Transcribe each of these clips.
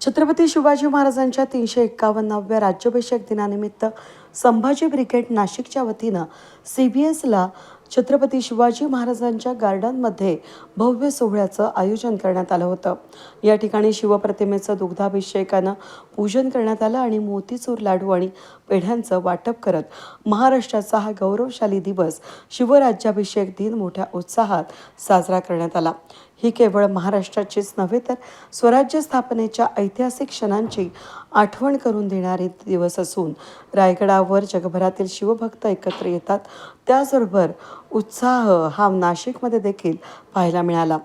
छत्रपती शिवाजी महाराजांच्या तीनशे एक्कावन्नाव्या राज्याभिषेक दिनानिमित्त संभाजी ब्रिगेड नाशिकच्या वतीनं सी बी एसला छत्रपती शिवाजी महाराजांच्या गार्डनमध्ये भव्य सोहळ्याचं आयोजन करण्यात आलं होतं. या ठिकाणी शिवप्रतिमेचं दुग्धाभिषेकानं पूजन करण्यात आलं आणि मोतीचूर लाडू आणि पेढ्यांचं वाटप करत महाराष्ट्राचा हा गौरवशाली दिवस शिवराज्याभिषेक दिन मोठ्या उत्साहात साजरा करण्यात आला. ही केवळ महाराष्ट्राचीच नव्हे तर स्वराज्य स्थापनेच्या ऐतिहासिक क्षणांची आठवण करून देणारे दिवस असून रायगडा रायगडावर जगभरातील शिवभक्त एकत्र येतात. त्याचबरोबर उत्साह हा नाशिकमध्ये देखील पाहायला मिळाला.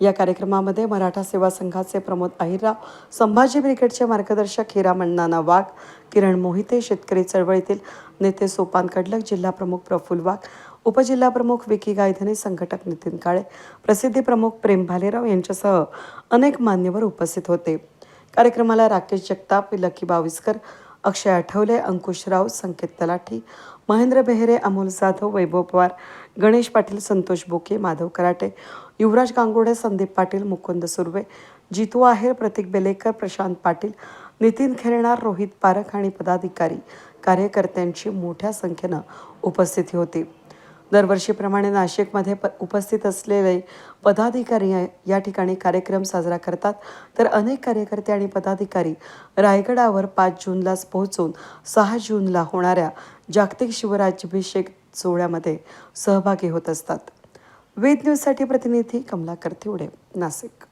या कार्यक्रमामध्ये मराठा सेवा संघाचे प्रमोद अहिरराव संभाजी ब्रिगेडचे मार्गदर्शक हिरा मण्णाना वाघ किरण मोहिते शेतकरी चळवळीतील नेते सोपान कडलक जिल्हा प्रमुख प्रफुल्ल वाघ उपजिल्हा प्रमुख विकी गायधने संघटक नितीन काळे प्रसिद्धी प्रमुख प्रेम भालेराव यांच्यासह अनेक मान्यवर उपस्थित होते. कार्यक्रमाला राकेश जगताप लकी बाविस्कर अक्षय आठवले अंकुश राव संकेत तलाठी महेंद्र बेहरे अमोल जाधव वैभव पवार गणेश पाटील संतोष बोके माधव कराटे युवराज गांगुडे संदीप पाटील मुकुंद सुर्वे जितू आहेर प्रतीक बेलेकर प्रशांत पाटील नितीन खेरणार रोहित पारख आणि पदाधिकारी कार्यकर्त्यांची मोठ्या संख्येनं उपस्थिती होती. दरवर्षीप्रमाणे नाशिकमध्ये प उपस्थित असलेले पदाधिकारी या- ठिकाणी कार्यक्रम साजरा करतात. तर अनेक कार्यकर्ते आणि पदाधिकारी रायगडावर पाच जूनलाच पोहोचून सहा जूनला होणाऱ्या जागतिक शिवराज्याभिषेक सोहळ्यामध्ये सहभागी होत असतात. वेद न्यूजसाठी प्रतिनिधी कमलाकर करतिवडे नाशिक.